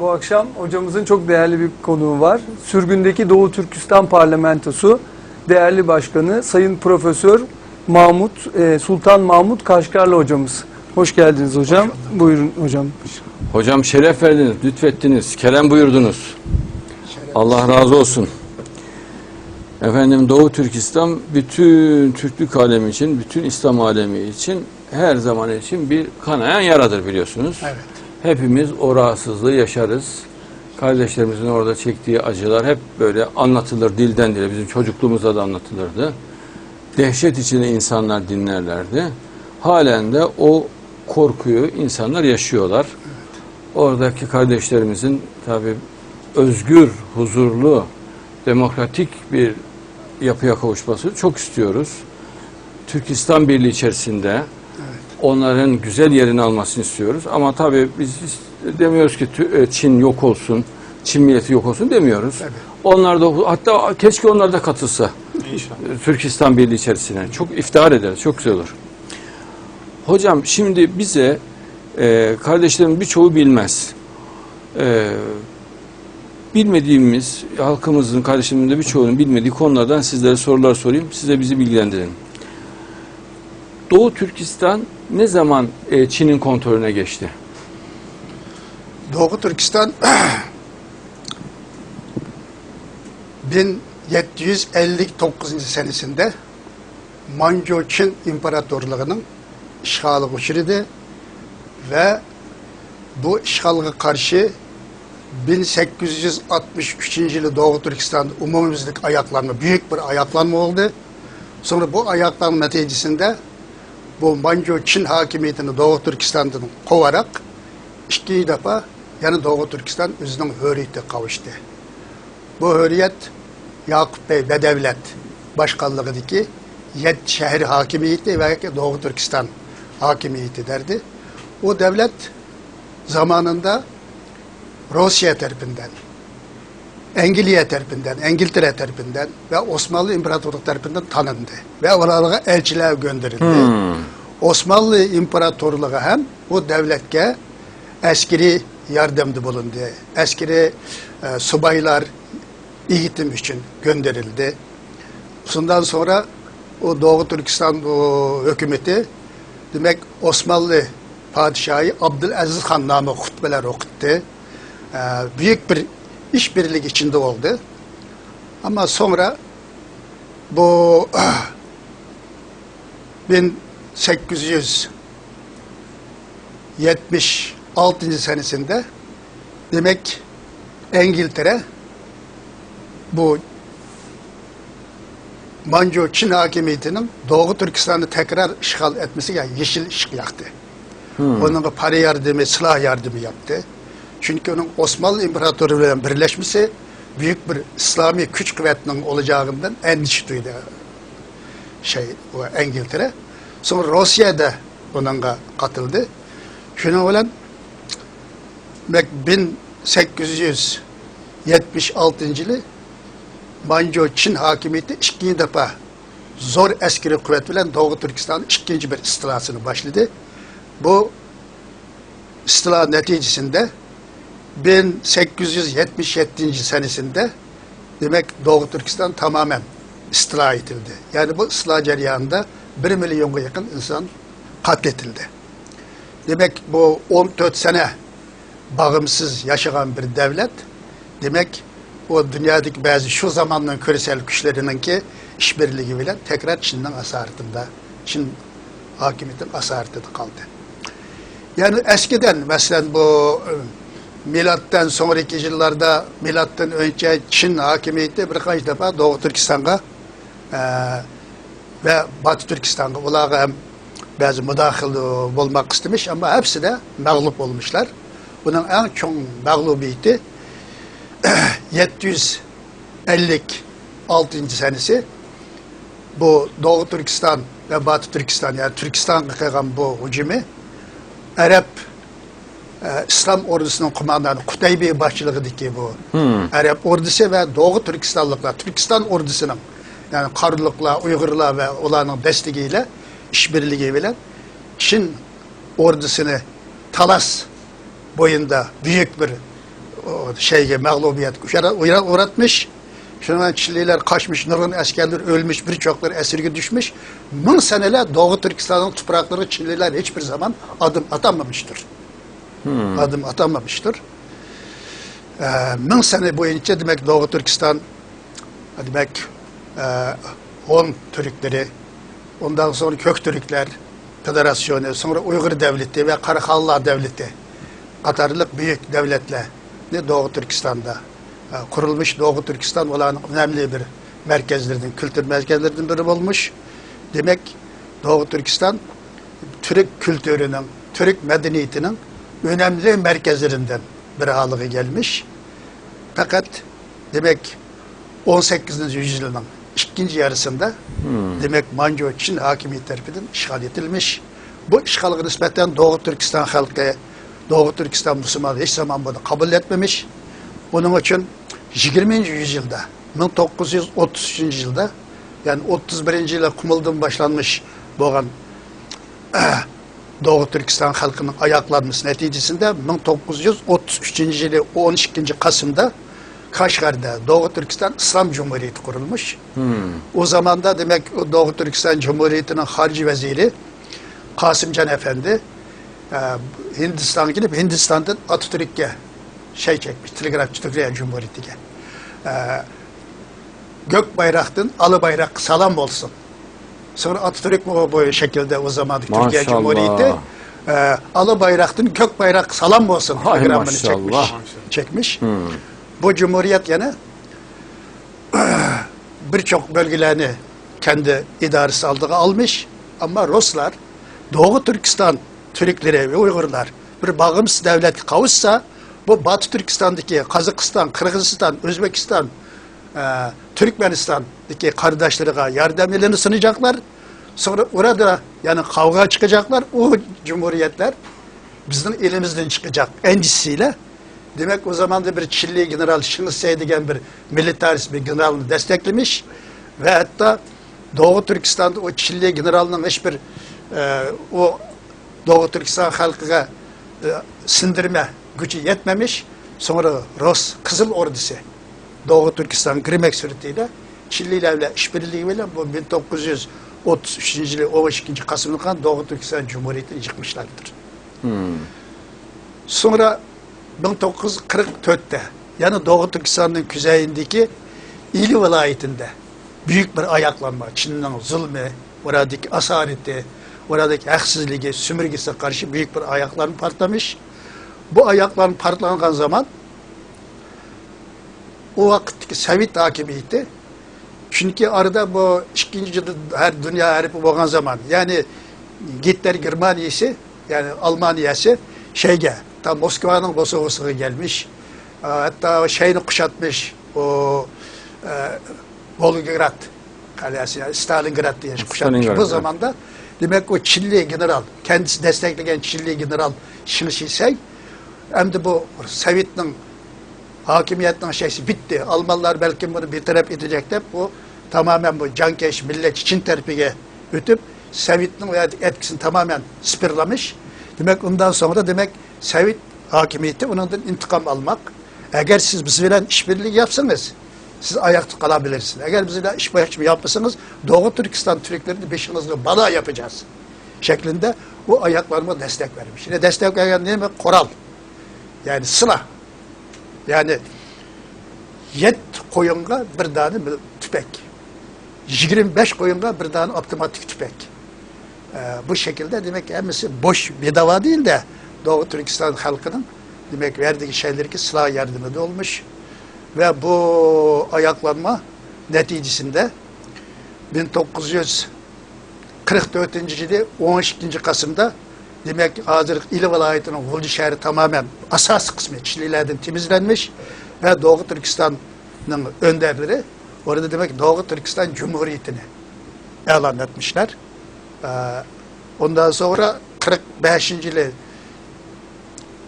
Bu akşam hocamızın çok değerli bir konuğu var. Sürgündeki Doğu Türkistan Parlamentosu değerli başkanı Sayın Profesör Mahmut e, Sultan Mahmut Kaşgarlı hocamız. Hoş geldiniz hocam. Buyurun hocam. Hocam şeref verdiniz, lütfettiniz, kerem buyurdunuz. Allah razı olsun. Efendim Doğu Türkistan bütün Türklük alemi için, bütün İslam alemi için her zaman için bir kanayan yaradır biliyorsunuz. Evet. Hepimiz o rahatsızlığı yaşarız. Kardeşlerimizin orada çektiği acılar hep böyle anlatılır dilden dile. Bizim çocukluğumuzda da anlatılırdı. Dehşet içinde insanlar dinlerlerdi. Halen de o korkuyu insanlar yaşıyorlar. Oradaki kardeşlerimizin tabi özgür, huzurlu, demokratik bir yapıya kavuşması çok istiyoruz. Türkistan Birliği içerisinde onların güzel yerini almasını istiyoruz. Ama tabii biz demiyoruz ki e, Çin yok olsun, Çin milleti yok olsun demiyoruz. Tabii. Onlar da hatta keşke onlar da katılsa. Türkistan Birliği içerisine. Çok iftihar ederiz. Çok güzel olur. Hocam şimdi bize e, kardeşlerim birçoğu bilmez. E, bilmediğimiz, halkımızın, kardeşlerimizin de birçoğunun bilmediği konulardan sizlere sorular sorayım. Size bizi bilgilendirin. Doğu Türkistan ne zaman e, Çin'in kontrolüne geçti? Doğu Türkistan 1759 senesinde Manchu Çin İmparatorluğu'nun işgali uçurdu ve bu işgalga karşı 1863 yılı Doğu Türkistan'da umumimizlik ayaklanma, büyük bir ayaklanma oldu. Sonra bu ayaklanma neticesinde bu Manchu Çin hakimiyetini Doğu Türkistan'dan kovarak iki defa yani Doğu Türkistan özünün hürriyete kavuştu. Bu hürriyet Yakup Bey Bedevlet başkanlığındaki yed şehir hakimiyeti ve Doğu Türkistan hakimiyeti derdi. O devlet zamanında Rusya tarafından, İngiltere tarafından, İngiltere tarafından ve Osmanlı İmparatorluğu tarafından tanındı. Ve oralara elçiler gönderildi. Osmanlı İmparatorluğu hem bu devletke askeri yardımda bulundu. Askeri e, subaylar eğitim için gönderildi. Bundan sonra o Doğu Türkistan o, hükümeti demek Osmanlı padişahı Abdülaziz Han namı hutbeler okuttu. Ee, büyük bir işbirliği içinde oldu. Ama sonra bu 1876 senesinde demek İngiltere bu Manchu Çin hakimiyetinin Doğu Türkistan'ı tekrar işgal etmesi yani yeşil ışık yaktı. Onun para yardımı, silah yardımı yaptı. Çünkü onun Osmanlı İmparatorluğu'yla birleşmesi büyük bir İslami güç kuvvetinin olacağından endişe duydu şey o İngiltere. Sonra Rusya da bununla katıldı. Şuna olan 1876 yılı Manchu Çin hakimiyeti ikinci defa zor askeri kuvvet bilen Doğu Türkistan'ın ikinci bir istilasını başladı. Bu istila neticesinde 1877 senesinde demek Doğu Türkistan tamamen istila edildi. Yani bu istila cereyanında 1 milyona yakın insan katletildi. Demek bu 14 sene bağımsız yaşayan bir devlet demek o dünyadaki bazı şu zamanın küresel güçlerinin ki işbirliği bile tekrar Çin'den asartında, Çin hakimiyetin asartında kaldı. Yani eskiden mesela bu milattan sonraki yıllarda milattan önce Çin hakimiyeti birkaç defa Doğu Türkistan'a e, ve Batı Türkistan'a olarak hem bazı müdahil olmak istemiş ama hepsi de mağlup olmuşlar. Bunun en çok mağlubiyeti 756. senesi bu Doğu Türkistan ve Batı Türkistan yani Türkistan'a kıygan bu hücumu Arap e, İslam ordusunun kumandanı Kutaybi başçılığındaki bu Arap ordusu ve Doğu Türkistanlıklar, Türkistan ordusunun yani Karlıkla, Uygurlar ve olanın desteğiyle işbirliğiyle Çin ordusunu Talas boyunda büyük bir şeyge mağlubiyet uğra- uğra- uğratmış. Şundan Çinliler kaçmış, Nur'un askerler ölmüş, birçokları esirge düşmüş. Bin seneler Doğu Türkistan'ın toprakları Çinliler hiçbir zaman adım atamamıştır. Adım atamamıştır. Ee, bin sene boyunca demek Doğu Türkistan demek e, Hun Türkleri, ondan sonra Kök Türkler Federasyonu, sonra Uygur Devleti ve Karakallah Devleti Katarlık büyük devletle ne Doğu Türkistan'da e, kurulmuş Doğu Türkistan olan önemli bir merkezlerden, kültür merkezlerden biri olmuş. Demek Doğu Türkistan Türk kültürünün, Türk medeniyetinin önemli merkezlerinden bir haline gelmiş. Fakat demek 18. yüzyılın ikinci yarısında demek Manco Çin hakimiyet tarafından işgal edilmiş. Bu işgalga nispeten Doğu Türkistan halkı, Doğu Türkistan Müslümanı hiç zaman bunu kabul etmemiş. Bunun için 20. yüzyılda 1933. yılda yani 31. yıla kumuldan başlanmış boğan Doğu Türkistan halkının ayaklanması neticesinde 1933 yılı 12. Kasım'da Kaşgar'da Doğu Türkistan İslam Cumhuriyeti kurulmuş. O zaman da demek Doğu Türkistan Cumhuriyeti'nin harcı veziri Kasımcan Efendi e, Hindistan'a gidip Hindistan'dan Atatürk'e şey çekmiş, telegrafçı Türkiye Cumhuriyeti'ne. E, gök bayraktın alı bayrak salam olsun. Sonra Atatürk bu, bu şekilde o zaman Türkiye Maşallah. Cumhuriyeti e, alı bayraktın gök bayrak salam olsun Hay telegramını maşallah. çekmiş. Çekmiş. Bu cumhuriyet yani birçok bölgelerini kendi idaresi altına almış ama Ruslar Doğu Türkistan Türkleri ve Uygurlar bir bağımsız devlet kavuşsa bu Batı Türkistan'daki Kazakistan, Kırgızistan, Özbekistan, e, Türkmenistan'daki kardeşlerine yardım elini sunacaklar. Sonra orada yani kavga çıkacaklar. O cumhuriyetler bizim elimizden çıkacak endişesiyle. Demek o zaman da bir Çinli general Şinisey degen bir militarist bir generalını desteklemiş ve hatta Doğu Türkistan'da o Çinli generalının hiçbir e, o Doğu Türkistan halkına e, sindirme gücü yetmemiş. Sonra Rus Kızıl Ordusu Doğu Türkistan Grimek süretiyle Çinlilerle işbirliğiyle bu 1933 yılı 12. Kasım'da Doğu Türkistan Cumhuriyeti'ni yıkmışlardır. Sonra 1944'te yani Doğu Türkistan'ın kuzeyindeki İli vilayetinde büyük bir ayaklanma, Çin'in zulmü, oradaki asareti, oradaki haksızlığı, sömürgesi karşı büyük bir ayakların patlamış. Bu ayakların patlanan zaman o vakitteki Sovyet hakimiyeti çünkü arada bu ikinci her dünya haripi olan zaman yani Hitler Germaniyası yani Almanya'sı şeyge tam Moskova'nın Kosova'sına gelmiş. Ee, Hatta şeyini kuşatmış o e, Volgograd yani Stalingrad diye kuşatmış. Stalingrad, Bu evet. zamanda demek o Çinli general kendisi destekleyen Çinli general hem de bu Sovyet'in hakimiyetinin şeysi bitti. Almanlar belki bunu bitirip edecekler. Bu tamamen bu cankeş millet Çin terpige ötüp Sovyet'in etkisini tamamen sıfırlamış. Demek ondan sonra demek Sovyet hakimiyeti ondan intikam almak. Eğer siz bizimle işbirliği yapsanız siz ayakta kalabilirsiniz. Eğer bizimle işbirliği yapmasanız Doğu Türkistan Türklerini beşinizle bana yapacağız şeklinde o ayaklarıma destek vermiş. Yine destek veren ne demek? Koral. Yani sıla. Yani yet koyunga bir tane tüpek. 25 koyunga bir tane otomatik tüpek. Ee, bu şekilde demek hemisi boş bedava değil de Doğu Türkistan halkının demek verdiği şeyler ki silah yardımı da olmuş. Ve bu ayaklanma neticesinde 1944. yılı 12. Kasım'da demek hazır İli vilayetinin Hulcu şehri tamamen asas kısmı Çinlilerden temizlenmiş ve Doğu Türkistan'ın önderleri orada demek Doğu Türkistan Cumhuriyeti'ni ilan etmişler. Ee, ondan sonra 45. yılı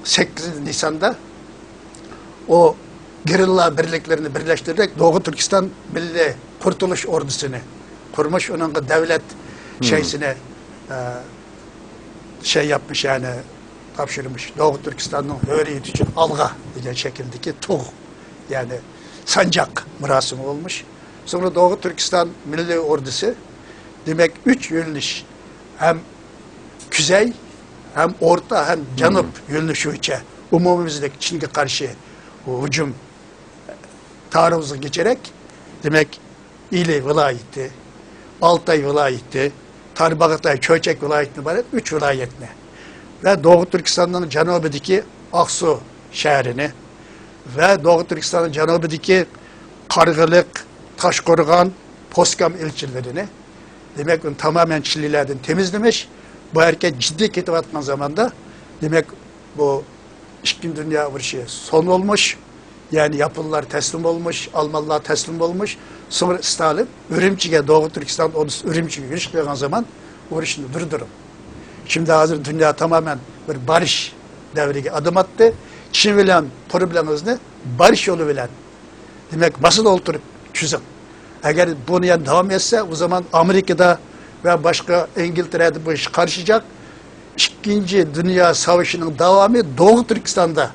8 Nisan'da o gerilla birliklerini birleştirerek Doğu Türkistan Milli Kurtuluş Ordusu'nu kurmuş. Onun devlet şeysine e, şey yapmış yani tapşırmış. Doğu Türkistan'ın hürriyeti için alga diye şekildeki tuğ yani sancak mırasımı olmuş. Sonra Doğu Türkistan Milli Ordusu demek üç yönlüş hem kuzey hem orta hem canıp yönlü şuçe umumimizdeki Çin'e karşı hücum taarruzu geçerek demek İli vilayeti, Altay vilayeti, Tarbağatay, Çöçek vilayetine ibaret üç vilayetine ve Doğu Türkistan'ın canubideki Aksu şehrini ve Doğu Türkistan'ın canubideki Kargılık, Taşkorgan, Poskam ilçelerini demek ki tamamen Çillilerden temizlemiş. Bu hareket ciddi ketip atman zamanda demek bu İkinci Dünya Savaşı son olmuş. Yani yapılılar teslim olmuş, Almanlar teslim olmuş. Sonra Stalin Ürümçi'ye, Doğu Türkistan ordusu Ürümçi'ye giriş koyduğun zaman uğraşını durdurun. Şimdi hazır dünya tamamen bir barış devrine adım attı. Çin bilen problemimiz ne? Barış yolu bilen. Demek masada oturup çözüm. Eğer bunu yani devam etse o zaman Amerika'da ve başka İngiltere'de bu iş karışacak. İkinci Dünya Savaşı'nın devamı Doğu Türkistan'da.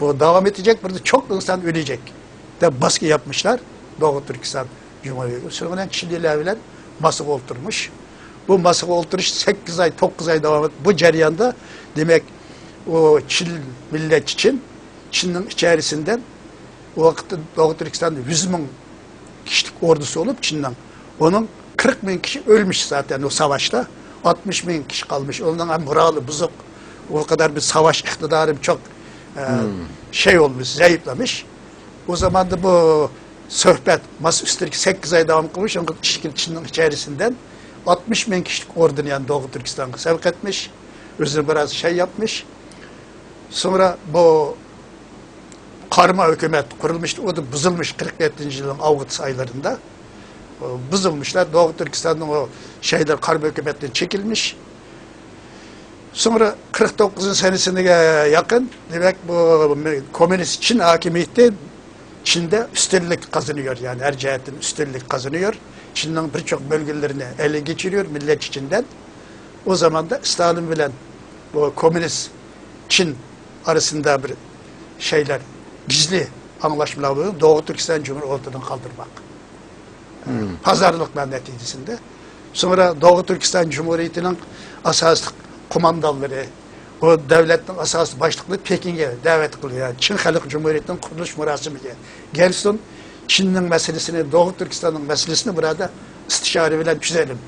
Bu devam edecek. Burada çok insan ölecek. De baskı yapmışlar. Doğu Türkistan Cumhuriyeti. Sonra Çinliler bile masaya oturmuş. Bu masaya oturuş 8 ay, 9 ay devam et. Bu ceryanda demek o Çin millet için Çin'in içerisinden o vakitte Doğu Türkistan'da 100 bin kişilik ordusu olup Çin'den. Onun 40 bin kişi ölmüş zaten o savaşta. 60 bin kişi kalmış. Ondan hem morali bozuk. O kadar bir savaş iktidarım çok e, şey olmuş, zayıflamış. O zaman da bu sohbet üstündeki 8 ay devam kılmış. Onun kişi Çin'in içerisinden 60 bin kişilik ordunu yani Doğu Türkistan'a sevk etmiş. Özür biraz şey yapmış. Sonra bu karma hükümet kurulmuştu. O da buzulmuş 47. yılın Ağustos aylarında. O Buzulmuşlar. Doğu Türkistan'ın o şeyler karma hükümetten çekilmiş. Sonra 49 senesine yakın demek bu komünist Çin hakimiyeti Çin'de üstünlük kazanıyor yani her cihetten üstünlük kazanıyor. Çin'in birçok bölgelerini ele geçiriyor millet içinden. O zaman da Stalin bilen bu komünist Çin arasında bir şeyler gizli anlaşmalar var. Doğu Türkistan Cumhuriyeti ortadan kaldırmak. Pazarlıklar neticesinde. Sonra Doğu Türkistan Cumhuriyeti'nin asas kumandaları, o devletin asas başlıklı Pekin'e davet kılıyor. Çin Halk Cumhuriyeti'nin kuruluş murasimi gelsin. Çin'in meselesini, Doğu Türkistan'ın meselesini burada istişare ile çözelim.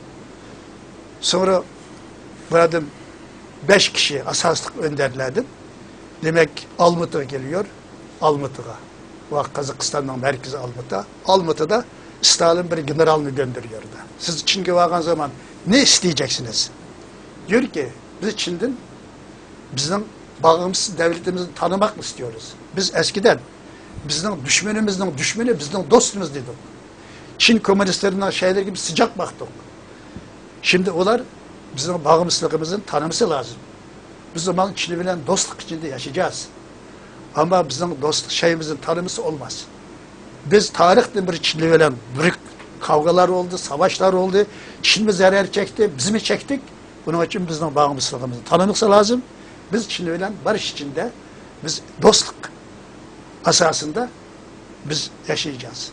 Sonra burada beş kişi asaslık önderlerdi. Demek Almut'a geliyor. Almut'a. Bak Kazakistan'ın merkezi Almut'a. Almut'da Stalin bir generalını gönderiyor da. Siz Çin'e varan zaman ne isteyeceksiniz? Diyor ki biz Çin'den bizim bağımsız devletimizi tanımak mı istiyoruz? Biz eskiden bizim düşmanımızın düşmanı bizim dostumuz dedik. Çin komünistlerinden şeyler gibi sıcak baktık. Şimdi onlar bizim bağımsızlığımızın tanıması lazım. Biz zaman Çin'i bilen dostluk içinde yaşayacağız. Ama bizim dostluk şeyimizin tanıması olmaz. Biz tarihte bir Çin'le bilen büyük kavgalar oldu, savaşlar oldu. Çin mi zarar çekti, biz mi çektik? Bunun için bizim bağımsızlığımızın tanıması lazım. Biz Çin'le bilen barış içinde, biz dostluk asasında biz yaşayacağız.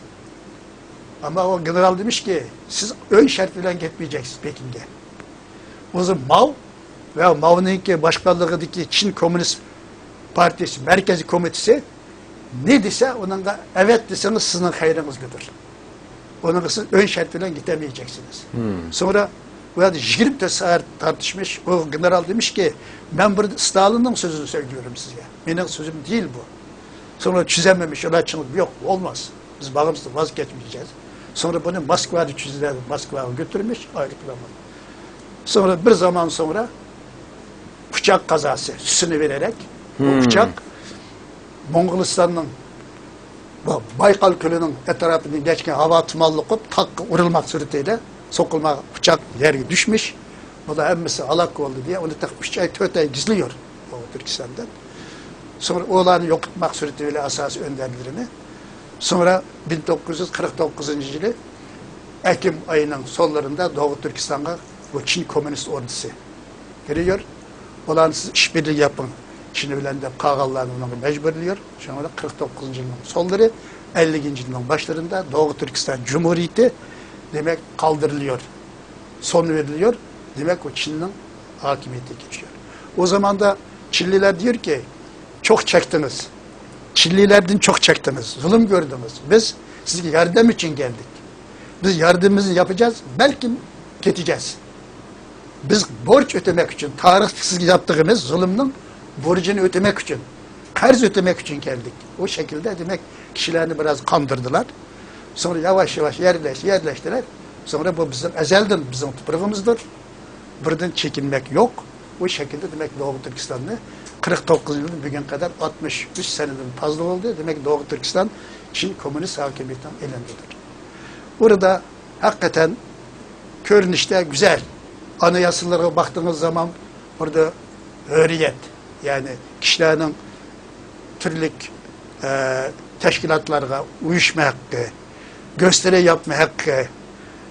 Ama o general demiş ki siz ön şart bilen gitmeyeceksiniz Pekin'e. O zaman Mao ve Mao'nun ki başkanlığındaki Çin Komünist Partisi, Merkezi Komitesi ne dese onun da evet deseniz sizin hayrınızdır. Onun için ön şart bilen gidemeyeceksiniz. Sonra burada 20 de saat tartışmış. O general demiş ki ben burada Stalin'in sözünü söylüyorum size. Benim sözüm değil bu. Sonra çizememiş, öyle açılıp yok olmaz. Biz bağımsız vazgeçmeyeceğiz. Sonra bunu Moskova'da çizdiler, Moskova'ya götürmüş, ayrıklamadı. Sonra bir zaman sonra bıçak kazası süsünü vererek bu bıçak Moğolistan'ın Baykal Gölü'nün etrafını geçken hava atmalı olup tak vurulmak suretiyle sokulma bıçak yere düşmüş. Bu da emmisi alak oldu diye onu tak üç ay dört ay gizliyor o Türkistan'dan. Sonra oğlanı yok etmek suretiyle asas önderlerini. Sonra 1949 yılı Ekim ayının sonlarında Doğu Türkistan'a bu Çin Komünist Ordusu giriyor. Ulan siz işbirliği yapın. Çin'i bilen de kağallarını onu mecburluyor. Şu anda 49. yılın sonları 50. yılın başlarında Doğu Türkistan Cumhuriyeti demek kaldırılıyor. Son veriliyor. Demek o Çin'in hakimiyeti geçiyor. O zaman da Çinliler diyor ki çok çektiniz. Çinlilerden çok çektiniz. Zulüm gördünüz. Biz size yardım için geldik. Biz yardımımızı yapacağız. Belki geçeceğiz. Biz borç ödemek için, tarihsiz yaptığımız zulümün borcunu ödemek için, karz ödemek için geldik. O şekilde demek kişilerini biraz kandırdılar. Sonra yavaş yavaş yerleş, yerleştiler. Sonra bu bizim ezelden bizim toprağımızdır. Buradan çekinmek yok. O şekilde demek Doğu Türkistan'ı 49 yılın bugün kadar 63 seneden fazla oldu. Demek Doğu Türkistan Çin komünist hakimiyetin elindedir. Burada hakikaten görünüşte güzel. Anayasalara baktığınız zaman burada hürriyet yani kişilerin türlük e, teşkilatlara uyuşma hakkı, gösteri yapma hakkı,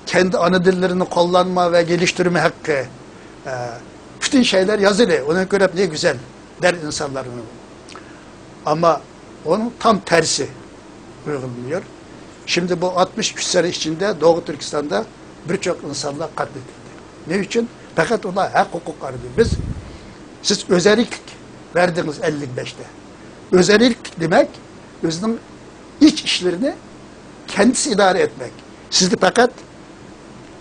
kendi ana dillerini kullanma ve geliştirme hakkı, e, bütün şeyler yazılı. Ona göre ne güzel der insanlar. Ama onun tam tersi uygulanıyor. Şimdi bu 63 sene içinde Doğu Türkistan'da birçok insanlar katledildi. Ne için? Fakat onlar hak hukuk aradı. Biz, siz özellik verdiniz 55'te. Özellik demek, özünün iç işlerini kendisi idare etmek. Sizde fakat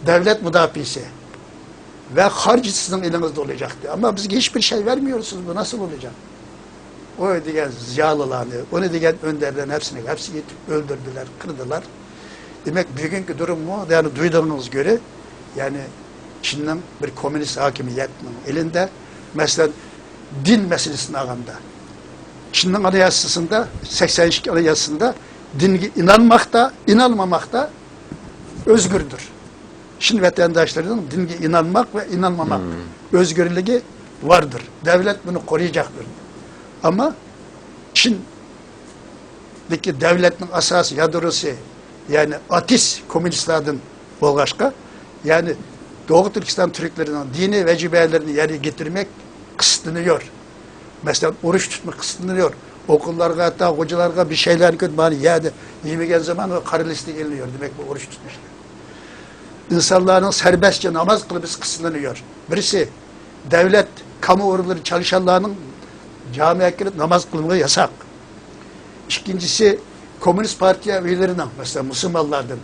devlet müdafisi ve harcı sizin elinizde olacaktı. Ama biz hiçbir şey vermiyorsunuz. Bu nasıl olacak? O diyen ziyalılarını, onu diyen önderlerin hepsini, hepsi yetip öldürdüler, kırdılar. Demek bugünkü durum mu? Yani duyduğunuz göre yani Çin'in bir komünist hakimiyetinin elinde mesela din meselesinin ağında. Çin'in anayasasında 82 anayasasında din inanmakta, inanmamakta özgürdür. Çin vatandaşlarının dine inanmak ve inanmamak özgürlüğü vardır. Devlet bunu koruyacaktır. Ama Çin'deki devletin asası, yadrosu yani atis komünistlerden Bolgaşka yani Doğu Türkistan Türklerinin dini vecibelerini yerine getirmek kısıtlanıyor. Mesela oruç tutmak kısıtlanıyor. Okullarga hatta hocalarga bir şeyler götürmeni yani yemeğen zaman o karı liste geliniyor. Demek bu oruç tutmuşlar. İnsanların serbestçe namaz kılıbı kısıtlanıyor. Birisi devlet, kamu organları çalışanlarının camiye girip namaz kılmayı yasak. İkincisi Komünist Partiye üyelerinin mesela Müslümanlardan,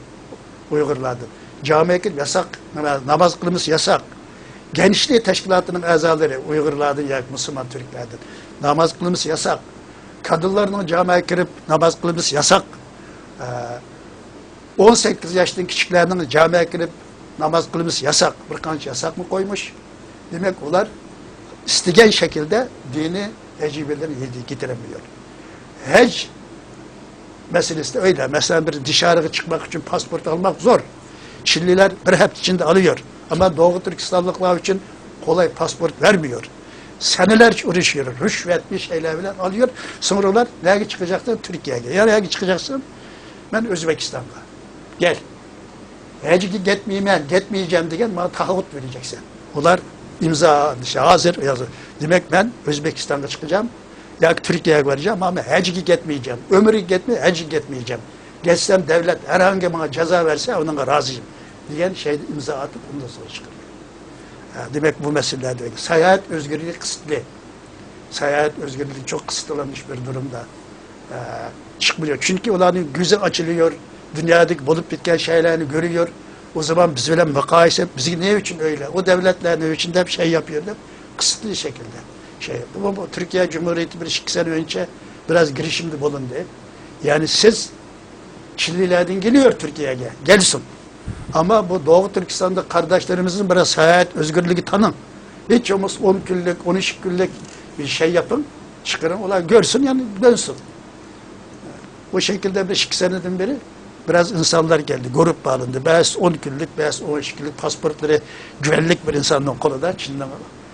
Uygurlardan camiye girip yasak, namaz kılması yasak. Gençliği teşkilatının azaları Uygurlardan ya Müslüman Türklerden namaz kılması yasak. Kadınların camiye girip namaz kılması yasak. Ee, 18 yaştan küçüklerinin camiye girip namaz kılması yasak. Bir kanç yasak mı koymuş? Demek onlar isteyen şekilde dini ecibelerini getiremiyor. Hac meselesi de öyle. Mesela bir dışarı çıkmak için pasport almak zor. Çinliler bir hep içinde alıyor. Ama Doğu Türkistanlıklar için kolay pasport vermiyor. Seneler uğraşıyor. Rüşvet bir şeyler bile alıyor. Onlar nereye çıkacaksın? Türkiye'ye. Ya nereye çıkacaksın? Ben Özbekistan'da. Gel. Eğer ki gitmeyeyim, gitmeyeceğim diyen bana taahhüt vereceksin. Onlar imza şey, hazır yazı. Demek ben Özbekistan'a çıkacağım. Ya Türkiye'ye varacağım ama hecki gitmeyeceğim. Ömrü gitme, hecki gitmeyeceğim. Geçsem devlet herhangi bana ceza verse onunla razıyım. Diyen şey imza atıp ondan sonra çıkıyor. Demek bu meselelerde öyle. Seyahat özgürlüğü kısıtlı. Seyahat özgürlüğü çok kısıtlanmış bir durumda. Ee, çıkmıyor. Çünkü onların gözü açılıyor. Dünyadaki bulup bitken şeylerini görüyor. O zaman biz öyle mukayese, bizi ne için öyle? O devletler ne için de bir şey yapıyorlar? Kısıtlı şekilde. Şey, bu, bu Türkiye Cumhuriyeti bir iki sene önce biraz girişimde bulundu. Yani siz Çinlilerden geliyor Türkiye'ye, gelsin. Ama bu Doğu Türkistan'da kardeşlerimizin biraz hayat özgürlüğü tanın. Hiç olmaz 10 günlük, 13 günlük bir şey yapın, çıkarın, ola görsün yani dönsün. Bu şekilde bir iki seneden beri biraz insanlar geldi. Grup bağlandı. Beyaz 10 günlük, beyaz 13 günlük pasportları güvenlik bir insanın kolunda Çin'den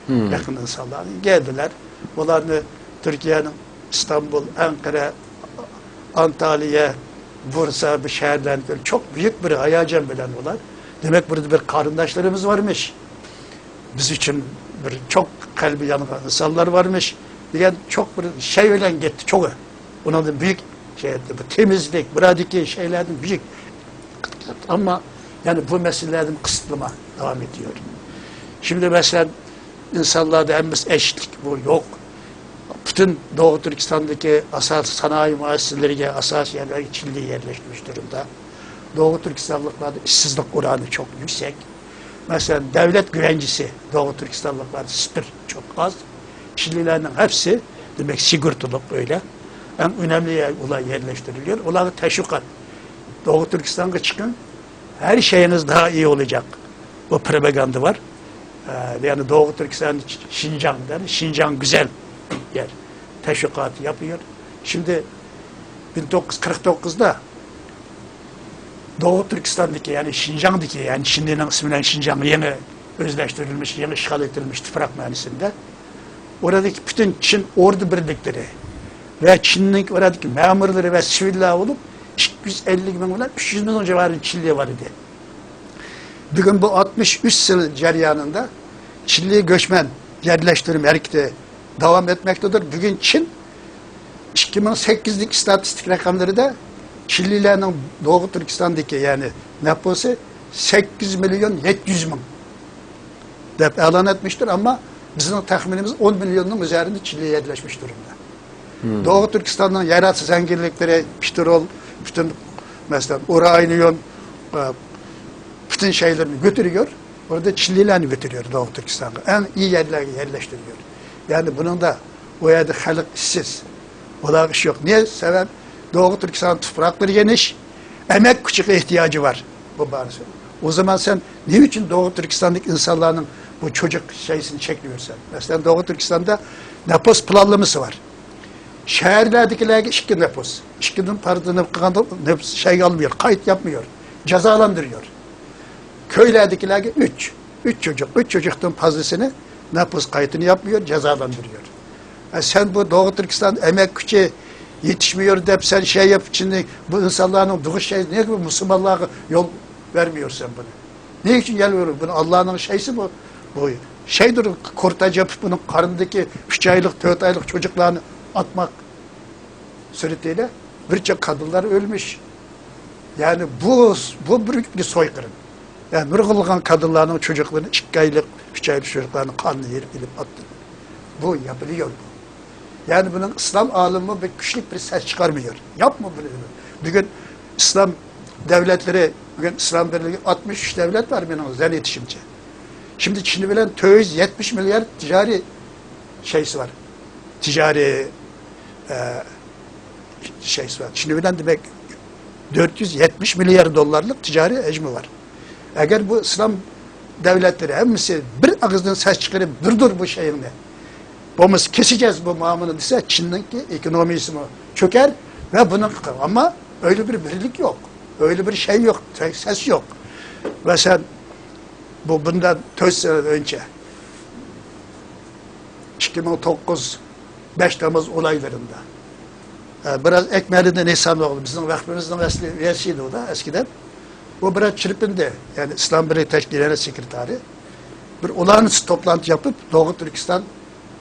hmm. yakın insanlar geldiler. Bunlarını Türkiye'nin İstanbul, Ankara, Antalya, Bursa bir şehirden çok büyük bir hayacan bilen olan. Demek burada bir karındaşlarımız varmış. Biz için bir çok kalbi yanık insanlar varmış. Diyen çok bir şey öyle gitti çok. Onun da büyük şey bu temizlik, buradaki şeylerden büyük ama yani bu meselelerden kısıtlama devam ediyor. Şimdi mesela insanlarda eşitlik bu yok. Bütün Doğu Türkistan'daki asas sanayi müesseseleri, asas yerler içinde yerleşmiş durumda. Doğu Türkistanlıklarda işsizlik oranı çok yüksek. Mesela devlet güvencesi Doğu Türkistanlıklarda sıfır çok az. Çinlilerin hepsi demek sigortalık öyle. En önemli olay yerleştiriliyor. Onları teşvikat. Doğu Türkistan'a çıkın. Her şeyiniz daha iyi olacak. Bu propaganda var. Ee, yani Doğu Türkistan Şincan der. Şincan güzel yer. Teşvikat yapıyor. Şimdi 1949'da Doğu Türkistan'daki yani Şincan'daki yani şimdinin ismiyle Şincan yeni özleştirilmiş, yeni işgal edilmiş toprak mühendisinde oradaki bütün Çin ordu birlikleri ve Çin'in oradaki memurları ve siviller olup 250 bin milyon 300 milyon civarı Çinli var idi. Bugün bu 63 sene ceryanında Çinli göçmen yerleştirim hareketi devam etmektedir. Bugün Çin 2008'lik istatistik rakamları da Çinlilerin Doğu Türkistan'daki yani nüfusu 8 milyon 700 bin dep elan etmiştir ama bizim tahminimiz 10 milyonun üzerinde Çinli yerleşmiş durumda. Doğu Türkistan'dan yeraltı zenginlikleri, petrol, bütün mesela uranyum, e, bütün şeylerini götürüyor. Orada Çinlilerini götürüyor Doğu Türkistan'a. En iyi yerlere yerleştiriyor. Yani bunun da o yerde halk işsiz. Ola iş yok. Niye? Sebep Doğu Türkistan toprakları geniş. Emek küçük ihtiyacı var. Bu barısı. O zaman sen ne için Doğu Türkistan'daki insanların bu çocuk şeysini çekmiyorsan? Mesela Doğu Türkistan'da nüfus planlaması var. Şehirlerdekilerge işki nüfus. İşkinin parasını nüfus şey almıyor, kayıt yapmıyor. Cezalandırıyor. Köylerdekilerde üç. Üç çocuk. Üç çocuktan fazlasını nüfus kayıtını yapmıyor, cezalandırıyor. E sen bu Doğu Türkistan emek gücü yetişmiyor deyip sen şey yap şimdi bu insanların doğu şey niye gibi Müslümanlığa yol vermiyorsun bunu? Ne için geliyor bunu? Allah'ın şeysi bu. Bu şeydir kurtaç yapıp bunun karnındaki üç aylık, dört aylık çocuklarını atmak suretiyle birçok kadınlar ölmüş. Yani bu bu büyük bir soykırım. Yani mırgılgan kadınların çocuklarını iki aylık, aylık çocuklarının kanını yerip edip attı. Bu yapılıyor bu. Yani bunun İslam alımı bir güçlük bir ses çıkarmıyor. Yapma bunu. Bugün İslam devletleri, bugün İslam Birliği 63 devlet var benim zen yetişimci. Şimdi Çin'i bilen töiz 70 milyar ticari şeysi var. Ticari e, şeysi var. Çin'i bilen demek 470 milyar dolarlık ticari ecmi var. Eğer bu İslam devletleri hemisi bir ağızdan ses çıkarıp durdur bu şeyini. Bomuz keseceğiz bu mamını dese Çin'deki ekonomisi mi çöker ve bunun ama öyle bir birlik yok. Öyle bir şey yok. Ses yok. Ve sen bu bundan 4 sene önce 2009 5 Temmuz olaylarında e, biraz ekmeğinde Nisan oldu. Bizim vakfimizin üyesiydi o da eskiden. O biraz çırpındı. Yani İslam Birliği Teşkilatı Sekreteri. Bir olağanüstü toplantı yapıp Doğu Türkistan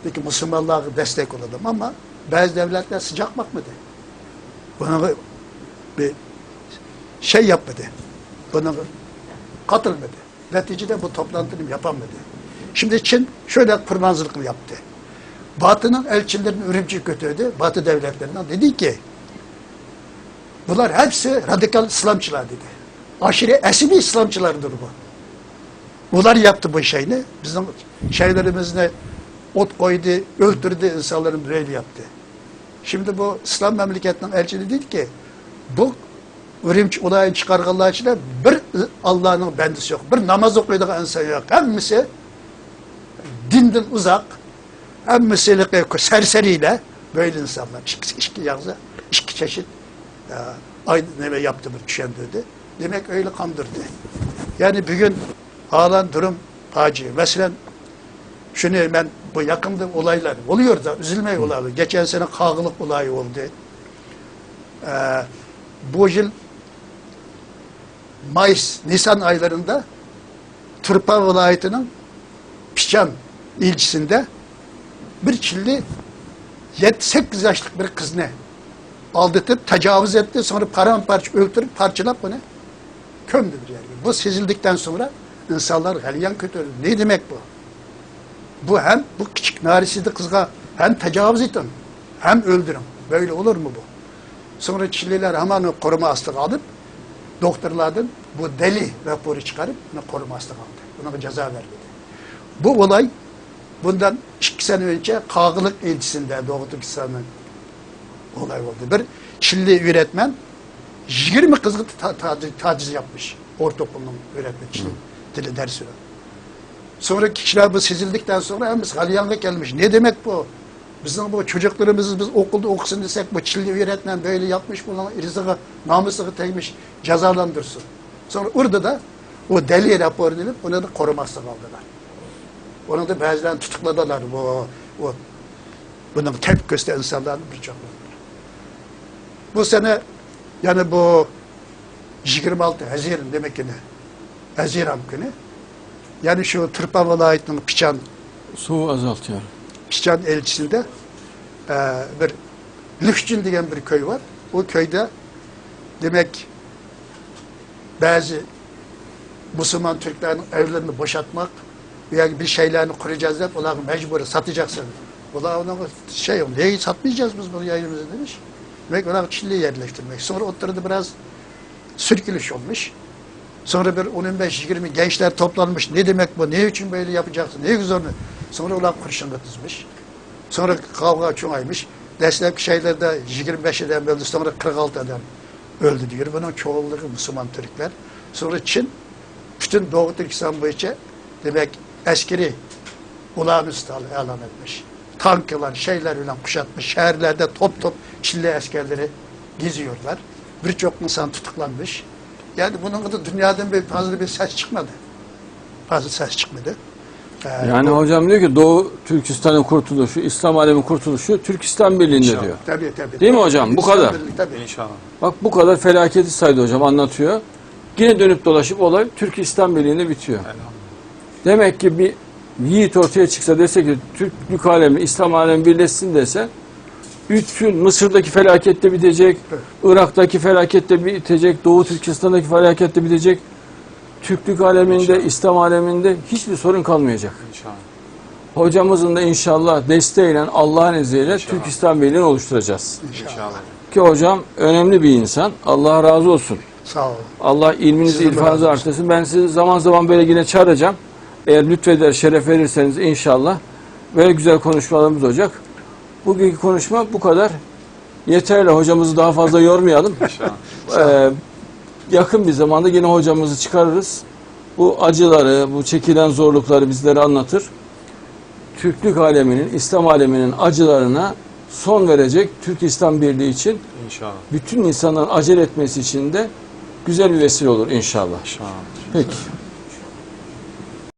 Peki Müslümanlığa destek olalım ama bazı devletler sıcak bakmadı. Buna bir şey yapmadı. Buna katılmadı. Neticede bu toplantıyı yapamadı. Şimdi Çin şöyle kurbanzılık yaptı. Batı'nın elçilerini ürümçü götürdü. Batı devletlerinden dedi ki bunlar hepsi radikal İslamçılar dedi. Aşırı esmi İslamçılardır bu. Bunlar yaptı bu şeyini. Bizim şeylerimizle ot koydu, öldürdü insanların böyle yaptı. Şimdi bu İslam memleketinin elçiliği dedi ki bu Ürümç olayın çıkargılar içinde bir Allah'ın bendisi yok. Bir namaz okuyduğu insan yok. Hemmisi dinden uzak, hemmisi serseriyle böyle insanlar. İşki, işki yazı, işki çeşit ya, aynı neme yaptı bu düşündürdü. Demek öyle kandırdı. Yani bugün ağlan durum acı. Mesela şunu ben bu yakında olaylar oluyor da üzülmeyi olaylar. Geçen sene kağılık olayı oldu. Ee, bu yıl Mayıs, Nisan aylarında Turpa vilayetinin Piçan ilçesinde bir Çilli 7-8 yaşlık bir kız ne? Aldatıp tecavüz etti sonra paramparça öldürüp parçalayıp bunu kömdü bir yere. Bu sezildikten sonra insanlar galyan kötü. Ne demek bu? Bu hem bu küçük narisizli kızga hem tecavüz edin hem öldürün. Böyle olur mu bu? Sonra Çilliler hemen koruma hastalığı alıp doktorlardan bu deli raporu çıkarıp koruma hastalığı aldı. Buna ceza vermedi. Bu olay bundan iki sene önce Kağılık ilçesinde Doğu Türkistan'ın olay oldu. Bir Çilli öğretmen 20 kızı ta- ta- taciz yapmış. Ortaokulun öğretmeni Çilli dili dersi. Sonra kişiler bu sezildikten sonra hem biz halyanlık gelmiş. Ne demek bu? Bizim bu çocuklarımızı biz okulda okusun desek bu Çilli öğretmen böyle yapmış bunun rızığı, namusu değmiş cezalandırsın. Sonra orada da o deli raporu edilip onu da korumasına aldılar. Onu da bazılarını tutukladılar. Bu, o, bunun tepki gösteren insanların birçok. Bu sene yani bu 26 Haziran demek ki ne? Haziran günü. Yani şu Tırpa vilayetinin Piçan, Soğuğu azaltıyor. Piçan elçisinde e, bir Lüfçin diyen bir köy var. O köyde demek bazı Müslüman Türklerin evlerini boşaltmak veya bir şeylerini kuracağız deyip onları mecbur satacaksın. Ulan ona şey niye satmayacağız biz bunu yayınımızı demiş. Demek onları Çinli'ye yerleştirmek. Sonra oturdu biraz sürkülüş olmuş. Sonra bir 15-20 gençler toplanmış. Ne demek bu? Ne için böyle yapacaksın? Ne güzel. Sonra ulan kurşunla dizmiş. Sonra kavga çoğaymış. Destek şeylerde 25 eden öldü. Sonra 46 eden öldü diyor. Bunun çoğunluğu Müslüman Türkler. Sonra Çin bütün Doğu Türkistan boyunca demek askeri olağanüstü ilan etmiş. Tanklar, şeyler falan kuşatmış. Şehirlerde top top Çinli askerleri geziyorlar. Birçok insan tutuklanmış. Yani bunun da dünyadan bir fazla bir ses çıkmadı. Fazla ses çıkmadı. Ee, Yani bu- hocam diyor ki Doğu Türkistan'ın kurtuluşu, İslam aleminin kurtuluşu Türkistan Birliği'nde İnşallah. diyor. Tabii tabii. Değil mi hocam? Bu kadar. Tabii. İnşallah. Bak bu kadar felaketi saydı hocam anlatıyor. Yine dönüp dolaşıp olay Türkistan Birliği'nde bitiyor. Elhamdülillah. Demek ki bir yiğit ortaya çıksa dese ki Türklük alemi, İslam alemi birleşsin dese bütün Mısır'daki felaket de bitecek, Irak'taki felaket de bitecek, Doğu Türkistan'daki felaket de bitecek. Türklük aleminde, İnşallah. İslam aleminde hiçbir sorun kalmayacak. İnşallah. Hocamızın da inşallah desteğiyle Allah'ın izniyle İnşallah. Türkistan Birliği'ni oluşturacağız. İnşallah. Ki hocam önemli bir insan. Allah razı olsun. Sağ olun. Allah ilminizi, Sizin olsun. artırsın. Ben sizi zaman zaman böyle yine çağıracağım. Eğer lütfeder, şeref verirseniz inşallah böyle güzel konuşmalarımız olacak. Bugünkü konuşma bu kadar. Yeterli. Hocamızı daha fazla yormayalım. İnşallah. Ee, yakın bir zamanda yine hocamızı çıkarırız. Bu acıları, bu çekilen zorlukları bizlere anlatır. Türklük aleminin, İslam aleminin acılarına son verecek Türk İslam Birliği için İnşallah. bütün insanların acele etmesi için de güzel bir vesile olur inşallah. İnşallah. Peki.